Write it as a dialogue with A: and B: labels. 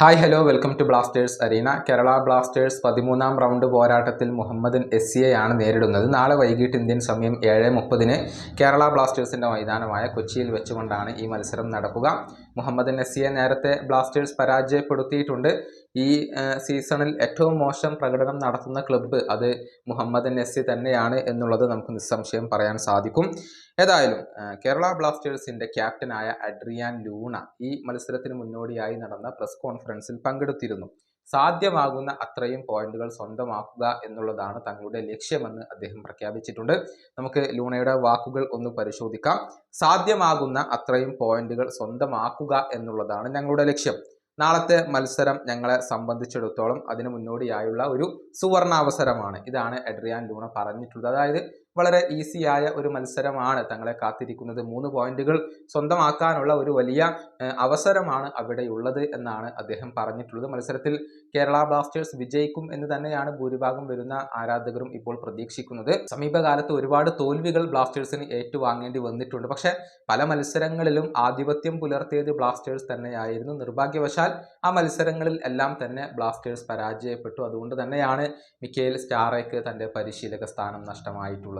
A: Hi hello welcome to Blasters arena Kerala Blasters പതിമൂന്നാം round പോരാട്ടത്തിൽ മുഹമ്മദൻ എസ്സിയെയാണ് നേരിടുന്നത്. നാളെ വൈകിട്ട് ഇന്ത്യൻ സമയം ഏഴ് മുപ്പതിന് കേരള ബ്ലാസ്റ്റേഴ്സിന്റെ മൈതാനമായ കൊച്ചിയിൽ വെച്ചുകൊണ്ടാണ് ഈ മത്സരം നടക്കുക. മുഹമ്മദൻ എസ്സിയെ നേരത്തെ ബ്ലാസ്റ്റേഴ്സ് പരാജയപ്പെടുത്തിയിട്ടുണ്ട്. ഈ സീസണിൽ ഏറ്റവും മോശം പ്രകടനം നടത്തുന്ന ക്ലബ്ബ് അത് മുഹമ്മദൻ എസ്സി തന്നെയാണ് എന്നുള്ളത് നമുക്ക് നിസ്സംശയം പറയാൻ സാധിക്കും. ഏതായാലും കേരള ബ്ലാസ്റ്റേഴ്സിന്റെ ക്യാപ്റ്റനായ അഡ്രിയാൻ ലൂണ ഈ മത്സരത്തിന് മുന്നോടിയായി നടന്ന പ്രസ് കോൺഫറൻസിൽ പങ്കെടുത്തിരുന്നു. സാധ്യമാകുന്ന അത്രയും പോയിന്റുകൾ സ്വന്തമാക്കുക എന്നുള്ളതാണ് തങ്ങളുടെ ലക്ഷ്യമെന്ന് അദ്ദേഹം പ്രഖ്യാപിച്ചിട്ടുണ്ട്. നമുക്ക് ലൂണയുടെ വാക്കുകൾ ഒന്ന് പരിശോധിക്കാം. സാധ്യമാകുന്ന അത്രയും പോയിന്റുകൾ സ്വന്തമാക്കുക എന്നുള്ളതാണ് ഞങ്ങളുടെ ലക്ഷ്യം. നാളത്തെ മത്സരം ഞങ്ങളെ സംബന്ധിച്ചിടത്തോളം അതിന് മുന്നോടിയായുള്ള ഒരു സുവർണാവസരമാണ്. ഇതാണ് എഡ്രിയാൻ ലൂണ പറഞ്ഞിട്ടുള്ളത്. അതായത് വളരെ ഈസിയായ ഒരു മത്സരമാണ് തങ്ങളെ കാത്തിരിക്കുന്നത്. മൂന്ന് പോയിന്റുകൾ സ്വന്തമാക്കാനുള്ള ഒരു വലിയ അവസരമാണ് അവിടെയുള്ളത് എന്നാണ് അദ്ദേഹം പറഞ്ഞിട്ടുള്ളത്. മത്സരത്തിൽ കേരള ബ്ലാസ്റ്റേഴ്സ് വിജയിക്കും എന്ന് തന്നെയാണ് ഭൂരിഭാഗം വരുന്ന ആരാധകരും ഇപ്പോൾ പ്രതീക്ഷിക്കുന്നത്. സമീപകാലത്ത് ഒരുപാട് തോൽവികൾ ബ്ലാസ്റ്റേഴ്സിന് ഏറ്റുവാങ്ങേണ്ടി വന്നിട്ടുണ്ട്. പക്ഷേ പല മത്സരങ്ങളിലും ആധിപത്യം പുലർത്തിയത് ബ്ലാസ്റ്റേഴ്സ് തന്നെയായിരുന്നു. നിർഭാഗ്യവശാൽ ആ മത്സരങ്ങളിൽ എല്ലാം തന്നെ ബ്ലാസ്റ്റേഴ്സ് പരാജയപ്പെട്ടു. അതുകൊണ്ട് തന്നെയാണ് മിക്കേൽ സ്റ്റാറേക്ക് തന്റെ പരിശീലക സ്ഥാനം നഷ്ടമായിട്ടുള്ളത്.